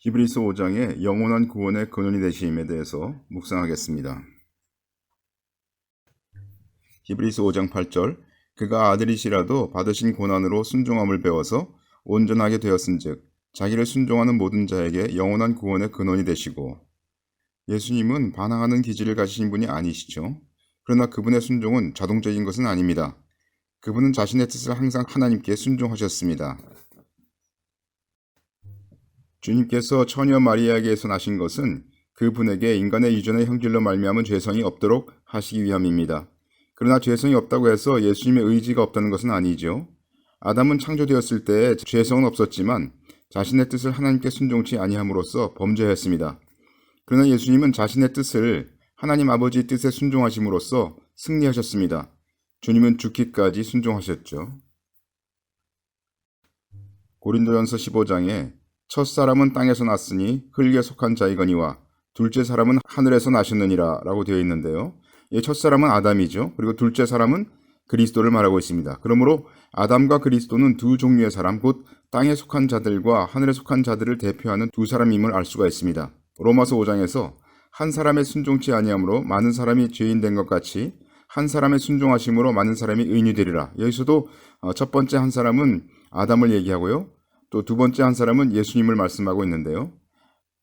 히브리서 5장의 영원한 구원의 근원이 되심에 대해서 묵상하겠습니다. 히브리서 5장 8절 그가 아들이시라도 받으신 고난으로 순종함을 배워서 온전하게 되었은즉 자기를 순종하는 모든 자에게 영원한 구원의 근원이 되시고 예수님은 반항하는 기질을 가지신 분이 아니시죠. 그러나 그분의 순종은 자동적인 것은 아닙니다. 그분은 자신의 뜻을 항상 하나님께 순종하셨습니다. 주님께서 처녀 마리아에게서 나신 것은 그분에게 인간의 유전의 형질로 말미암은 죄성이 없도록 하시기 위함입니다. 그러나 죄성이 없다고 해서 예수님의 의지가 없다는 것은 아니죠. 아담은 창조되었을 때 죄성은 없었지만 자신의 뜻을 하나님께 순종치 아니함으로써 범죄했습니다. 그러나 예수님은 자신의 뜻을 하나님 아버지의 뜻에 순종하심으로써 승리하셨습니다. 주님은 죽기까지 순종하셨죠. 고린도전서 15장에 첫 사람은 땅에서 났으니 흙에 속한 자이거니와 둘째 사람은 하늘에서 나셨느니라 라고 되어 있는데요. 예, 첫 사람은 아담이죠. 그리고 둘째 사람은 그리스도를 말하고 있습니다. 그러므로 아담과 그리스도는 두 종류의 사람, 곧 땅에 속한 자들과 하늘에 속한 자들을 대표하는 두 사람임을 알 수가 있습니다. 로마서 5장에서 한 사람의 순종치 아니함으로 많은 사람이 죄인 된 것 같이 한 사람의 순종하심으로 많은 사람이 의인이 되리라. 여기서도 어, 첫 번째 한 사람은 아담을 얘기하고요. 또 두 번째 한 사람은 예수님을 말씀하고 있는데요.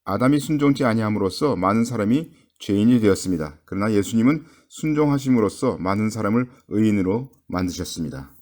아담이 순종치 아니함으로써 많은 사람이 죄인이 되었습니다. 그러나 예수님은 순종하심으로써 많은 사람을 의인으로 만드셨습니다.